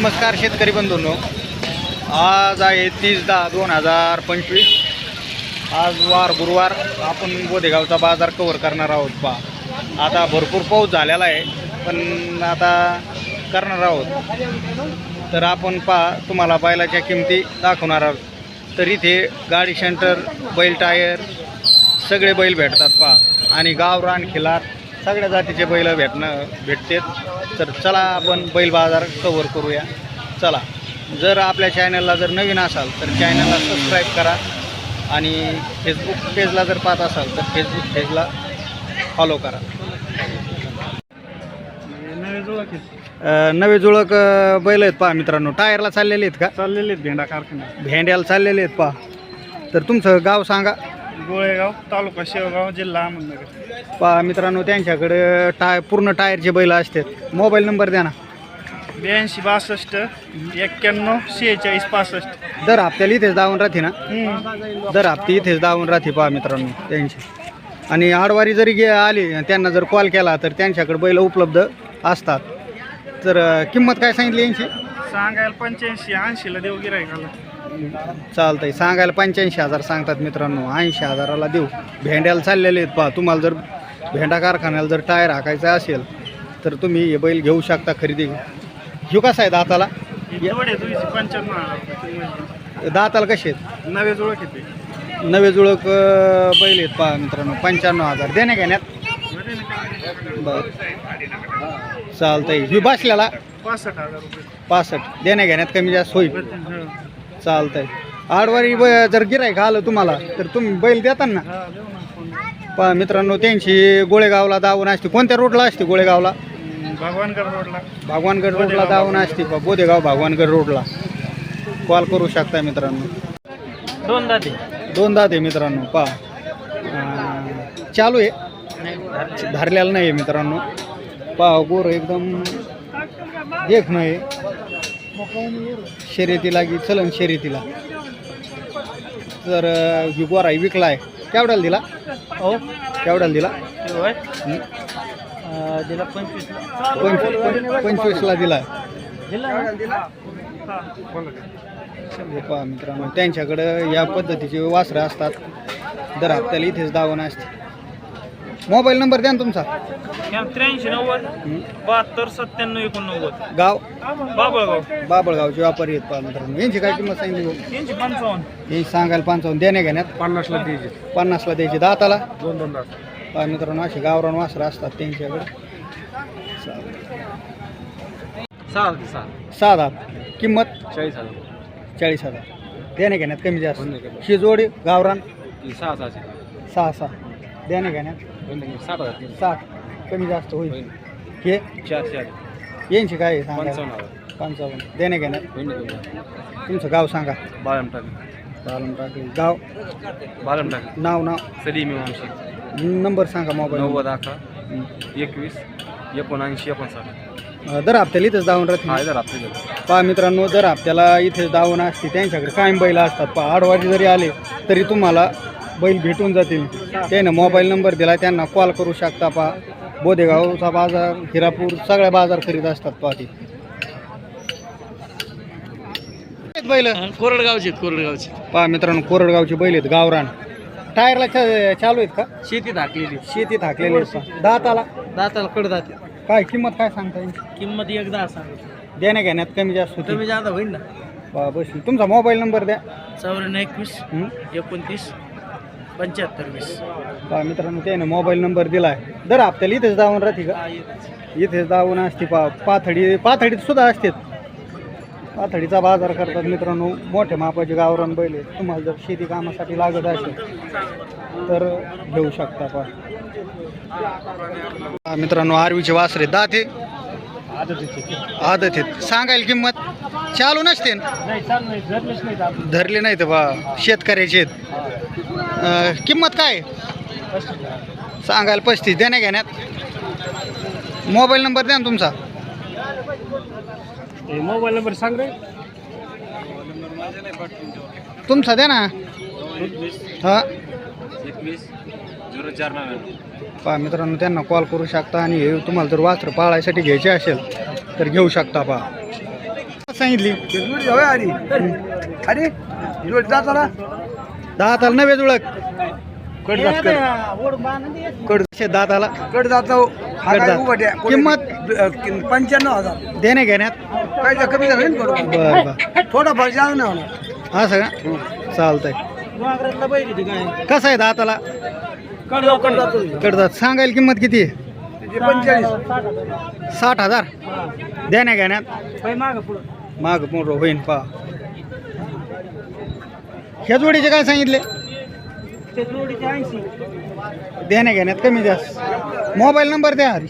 नमस्कार शेतकरी बंधूंनो. आज आहे तीस दहा दोन हजार पंचवीस. आज वार गुरुवार आपण बोधेगावचा बाजार कवर करणार आहोत पा आता भरपूर पाऊस झालेला आहे पण आता करणार आहोत. तर आपण पा तुम्हाला बैलाच्या किमती दाखवणार आहोत. तर इथे गाडी सेंटर बैल टायर सगळे बैल भेटतात पा आणि गावरान खिलार सगळ्या जातीचे बैल भेटणं भेटतात. तर चला आपण बैल बाजार कवर करूया. चला. जर आपल्या चॅनलला जर नवीन असाल तर चॅनलला सबस्क्राईब करा. आणि फेसबुक पेजला जर पाहत असाल तर फेसबुक पेजला फॉलो करा. नवे जुळक बैल आहेत पहा मित्रांनो. टायरला चाललेले आहेत का? चाललेले आहेत भेंडा कारखाना भेंड्याला चाललेले आहेत पहा. तर तुमचं गाव सांगा. गोळेगाव तालुका शेवगाव जिल्हा अहमदनगर. पहा मित्रांनो त्यांच्याकडे टाय पूर्ण टायरचे बैल असतात. मोबाईल नंबर द्या ना. ब्याऐंशी बासष्ट एक्क्याण्णव शेहेचाळीस पासष्ट. दर हप्त्याला इथेच दावून राहते ना. दर हप्ते इथेच दावून राहते पहा मित्रांनो त्यांची. आणि आडवारी जरी गे आली त्यांना जर कॉल केला तर त्यांच्याकडे बैल उपलब्ध असतात. तर अ, किंमत काय सांगितली यांची? सांगायला पंच्याऐंशी ऐंशीला देऊ गिरायकाला चालतंय. सांगायला पंच्याऐंशी हजार सांगतात मित्रांनो. ऐंशी हजाराला देऊ. भेंड्याला चाललेले आहेत पहा. तुम्हाला जर भेंडा कारखान्याला जर टायर हाकायचा असेल तर तुम्ही हे बैल घेऊ शकता खरेदी. घेऊ कसा आहे दाताला? पंच्याण्णव. दाताला कसे आहेत? नवे जुळ किती नवे जुळक अ, बैल आहेत पहा मित्रांनो. पंच्याण्णव हजार. देण्या घेण्यात बरं. चालतंय. ही बसल्याला पासष्ट हजार रुपये. पासष्ट. देण्या घेण्यात कमी जास्त होईल. हं. चालतंय. आडवारी ब जर गिरायक आलं तुम्हाला तर तुम्ही बैल देता ना? हा, देऊ ना फोन. पहा मित्रांनो त्यांची गोळेगावला दावून असते. कोणत्या रोडला असते गोळेगावला? भगवानगड रोडला भागवानगड रोडला दावून असते. पहा बोदेगाव भागवानगड रोडला कॉल करू शकता मित्रांनो. दोन दाते. दोन दात आहे मित्रांनो पहा. अं, चालू आहे. धरलेला. नाही आहे मित्रांनो. पहा गोर एकदम देख नाही. शर्यतीला की चलन शर्यतीला. तर ही गोरा विकला आहे केवढ्याला दिला? हो केवढ्याला दिला? हं? दिला पंचवीस पंचवीस पंचवीसला दिला. पहा मित्रांनो त्यांच्याकडं या पद्धतीचे वासरं असतात. दर हप्त्याला इथेच दावण असते. मोबाईल नंबर द्या ना तुमचा. त्र्याऐंशी नव्वद हं? बहात्तर सत्त्याण्णव एकोणनव्वद. गाव? बाबळगाव. बाबळगावचे व्यापारी आहेत पहा मित्रांनो. यांची काय किंमत सांगितली भाऊ? तीनशे पंचावन्न. यांची सांगायला पंचावन्न देण्या घेण्यात. पन्नासला द्यायचे. पन्नासला द्यायची. दाताला? दोन दोन दात. पहा मित्रांनो असे गावरान वासरं असतात त्यांच्याकडे. सहा सहा सहा दात किंमत? चाळीस हजार. चाळीस हजार. देण्या घेण्यात कमी जास्त. शिजोडी गावरान? सहा सहाशे सहा सहा. देण्या घेण्यात सात हजार साठ कमी जास्त होईल. होईल. हे चार चार यांची काय आहे सांगा पंचावन्न हजार. पंचावन्न. देण्या घेण्यात होईल तुमचं गाव सांगा. बालम टाक चालून टाकली गाव? बालम टाक नाव नाव? सलीम वंशी नंबर सांगा मोबाईल नव्वद अकरा एकवीस एकोणऐंशी एकोणसाठ. दर हप्त्याला इथंच दावून हा राहते हजार आपले पहा मित्रांनो दर हप्त्याला इथेच दावून असते. त्यांच्याकडे कायम बैल असतात. पहा आडवाडी जरी आले तरी तुम्हाला बैल भेटून जातील. त्यानं मोबाईल नंबर दिला त्यांना कॉल करू शकता पहा बोदेगावचा बाजार हिरापूर सगळ्या बाजार करीत असतात पहा ते. बैल? कोरडगावचे कोरडगावचे. पहा मित्रांनो कोरडगावचे बैल आहेत गावरान. टायरला चा- चालू आहेत का? शेती टाकलेली शेतीत हाकलेले आहेत पहा. दाताला? दाताला कडदाते काय किंमत काय सांगता येईल किंमत एकदा सांग. देण्या घेण्यात कमी जास्त होती. जादा होईल ना. पहा बस. तुमचा मोबाईल नंबर द्या. चौऱ्याण्णव एकवीस हं? एकोणतीस पंच्याहत्तर वीस. पहा मित्रांनो त्याने मोबाईल नंबर दिला आहे दर हप्त्याला इथेच दावून राहते का? इथेच. दावून असते पा पाथडी पाथडीत सुद्धा असते पाथडीचा बाजार करतात मित्रांनो मोठ्या मापाचे गावरान बैल आहेत. तुम्हाला जर शेती कामासाठी लागत असेल तर घेऊ शकता पा मित्रांनो आरवीचे वासरे दाते आदत आहेत. सांगायला किंमत? चालू नसते. धरले नाही तर बा शेतकऱ्याचे आहेत. अं, किंमत काय? सांगायला पस्तीस. देण्या घेण्यात. मोबाईल नंबर द्या ना तुमचा. मोबाईल नंबर सांग रे. तुमचा द्या ना. हां. एकवीस. झिरो चार नव्याण्णव. पहा मित्रांनो त्यांना कॉल करू शकता आणि हे तुम्हाला जर वास्त्र पाळायसाठी घ्यायचे असेल तर घेऊ शकता पहा. सांगितली. अरे अरे जोड जाताना दाताला नव्हे जुळक कड जात कड दाताला कड जातो हा कड काय जात. उभट्या. कोणी- किंमत? कि- पंच्याण्णव हजार. देणे घेण्यात. काय ते कमी झालं ना थोडं बर बर. थोडा फार जास्त नाही होणार. हा. सगळं चालतंय कसं आहे दाताला कड जातो. कडदात सांगायला किंमत किती आहे? पंचेचाळीस. साठ हजार. देण्या घेण्यात. माग मोठं होईन पा ह्या जोडीचे काय सांगितले? देण्या घेण्यात कमी जास्त. मोबाईल नंबर द्या हरी.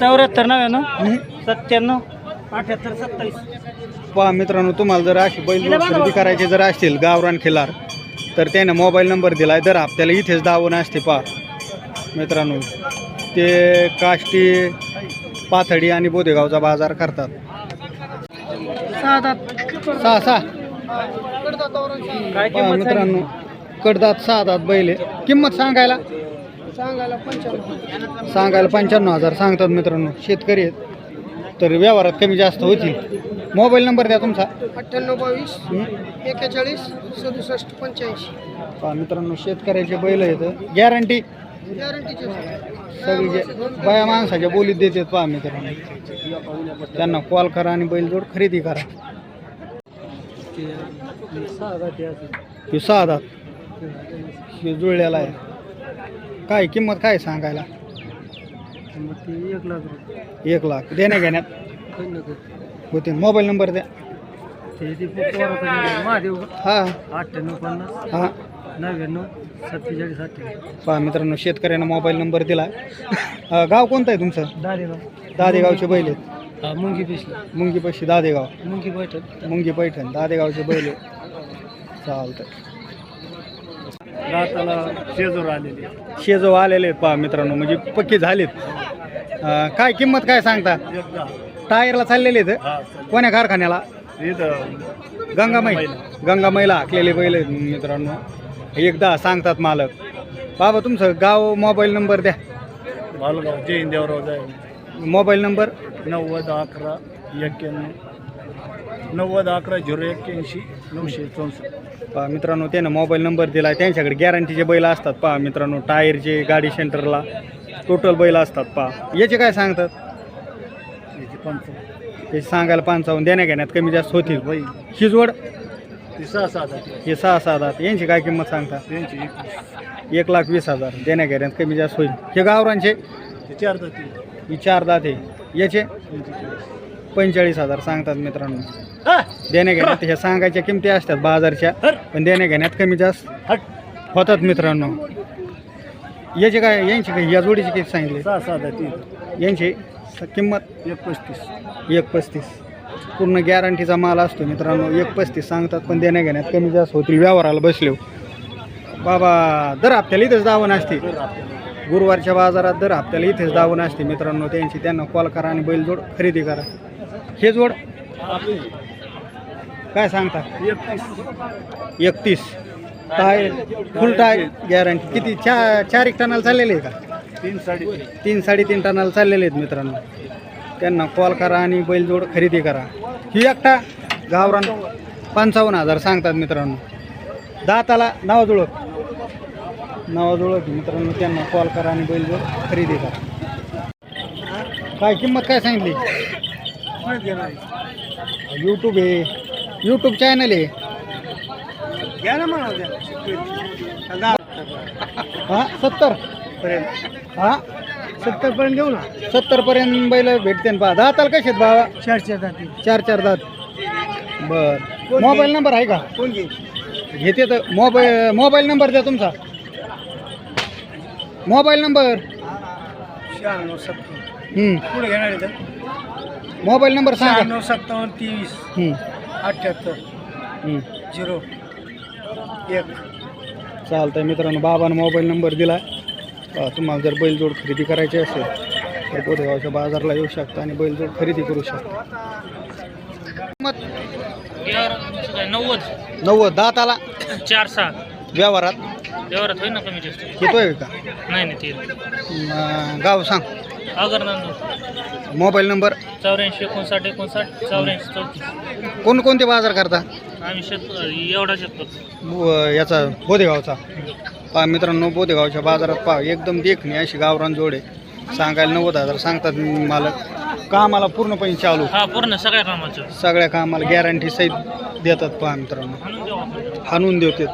चौऱ्याहत्तर नव्याण्णव? सत्त्याण्णव अठ्याहत्तर सत्तावीस. पहा मित्रांनो तुम्हाला जर अशी बैल खरेदी करायचे जर असतील गावरान खिलार तर त्यानं मोबाईल नंबर दिलाय. दर हप्त्याला इथेच दावून असते पहा. मित्रांनो ते काष्टी पाथडी आणि बोदेगावचा बाजार करतात. सहा सहा. काय पहा मित्रांनो कडदात सहा दात बैल आहे. किंमत सांगायला? सांगायला पंच्याण्णव. हजार सांगतात मित्रांनो. शेतकरी आहेत. तर व्यवहारात कमी जास्त होतील. मोबाईल नंबर द्या तुमचा. अठ्ठ्याण्णव बावीस हं? एक्केचाळीस सदुसष्ट पंच्याऐंशी. पहा मित्रांनो शेतकऱ्याचे बैल आहेत. गॅरंटी गॅरंटीचे सगळी जे बाया माणसाच्या बोलीत देतात पहा मित्रांनो. त्यांना कॉल करा आणि बैलजोड खरेदी करा. हे सहा दात हे जुळलेला आहे. काय किंमत काय सांगायला? एक लाख रुपये. एक लाख. देण्या घेण्यात? होते. मोबाईल नंबर द्या. महादेव हा. अठ्ठ्याण्णव पन्नास हा. नव्याण्णव सत्तेचाळीस पहा मित्रांनो शेतकऱ्यांना मोबाईल नंबर दिला. गाव कोणतं आहे तुमचं? दादेगाव दादेगावचे बैल आहेत. मुंगी पिसला मुंगीपाशी दादेगाव. मुंगी बैठक मुंगी पैठण दादेगावचे बैल. चालतं राताला शेजूर आलेली. शेजो आलेले आहेत पहा मित्रांनो म्हणजे पक्की झालेत. अ, काय किंमत काय सांगता? एकदा टायरला चाललेले आहेत हा कोण्या कारखान्याला? इथं गंगामाई गंगामाईला हाकलेले बैल आहेत मित्रांनो. एकदा सांगतात मालक. बाबा तुमचं गाव मोबाईल नंबर द्या. मालगाव जैन देवराव जाय मोबाईल नंबर? नव्वद अकरा एक्क्याण्णव नव्वद अकरा झिरो एक्क्याऐंशी नऊशे चौसष्ट. पहा मित्रांनो त्यानं मोबाईल नंबर दिला आहे त्यांच्याकडे गॅरंटीचे बैल असतात पहा मित्रांनो. टायरचे गाडी सेंटरला टोटल बैल असतात पहा. याचे काय सांगतात? याची ते सांगायला पंचावन्न देण्या घेण्यात कमी जास्त होतील. बाई शिजवड ती सहा सात. हे सहा सहा दात यांची काय किंमत सांगता? त्यांची एक लाख वीस हजार. देण्या घेण्यात कमी जास्त होईल. हे गावरांचे ते चार जाती. ही. चार दात आहे याचे? पंचेचाळीस हजार सांगतात मित्रांनो. देण्या घेण्यात ह्या सांगायच्या किमती असतात बाजारच्या पण देण्या घेण्यात कमी जास्त होतात मित्रांनो. याचे काय यांची काय या जोडीची किती सांगितली? यांची किंमत? एक पस्तीस. एक पस्तीस. पूर्ण गॅरंटीचा माल असतो मित्रांनो. एक पस्तीस सांगतात पण देण्या घेण्यात कमी जास्त होतील. व्यवहाराला बसले बाबा दर हप्त्याला इथेच दावण असते. गुरुवारच्या बाजारात दर हप्त्याला इथेच दावण असते. मित्रांनो त्यांची त्यांना कॉल करा आणि बैलजोड खरेदी करा. हे जोड काय सांगता? एकतीस. एकतीस टाय फुल टाय गॅरंटी किती? चा चार एक टनाला चाललेले आहे का? तीन साडे तीन साडेतीन टनाला चाललेले आहेत मित्रांनो. त्यांना कॉल करा आणि बैलजोड खरेदी करा. ही एकटा गावरान पंचावन्न हजार सांगतात मित्रांनो. दाताला नावाजुळक नावाजुळक मित्रांनो त्यांना कॉल करा आणि बैलजोड खरेदी करा. काय किंमत काय सांगितली? यूट्यूब आहे. यूट्यूब चॅनल आहे. घ्या ना म्हणा हां सत्तर. पर्यंत हां सत्तर पर्यंत घेऊ ना. सत्तर पर्यंत बैल भेटते ना बा दाताला कसे आहेत बाबा चार चार जाती चार चार दात. बर. मोबाईल नंबर आहे का? कोण घेते तर मोबाईल मोबाईल नंबर द्या तुमचा. Mobile number? शहाण्णव सत्तर. पुढे घेणार आहे तर मोबाईल नंबर सांगा. शहाण्णव सत्तावन्न तेवीस हं. अठ्ठ्याहत्तर. झिरो. एक. चालतंय मित्रांनो बाबानं मोबाईल नंबर दिला तुम्हाला जर बैलजोड खरेदी करायची असेल तर बोधगावच्या बाजारला येऊ शकता आणि बैलजोड खरेदी करू शकता. किंमत? नव्वद. नव्वद. दाताला? चार सहा. व्यवहारात? व्यवहारात होईल ना कमी जास्त. येतोय का? नाही नाही ते गाव सांग. Agar Nandur mobile number? चौऱ्याऐंशी एकोणसाठ एकोणसाठ चौऱ्याऐंशी चौतीस. कोणकोणते बाजार करता? आम्ही शेत एवढा शेत करतो. याचा बोदेगावचा. पहा मित्रांनो बोदेगावच्या बाजारात पहा एकदम देखणी अशी गावरान जोड. आहे सांगायला नव्वद हजार सांगतात मालक. कामाला पूर्णपणे चालू. हा पूर्ण सगळ्या कामाचं. सगळ्या कामाला गॅरंटी सहित देतात पहा मित्रांनो. आणून देऊ आपण. हाणून देतात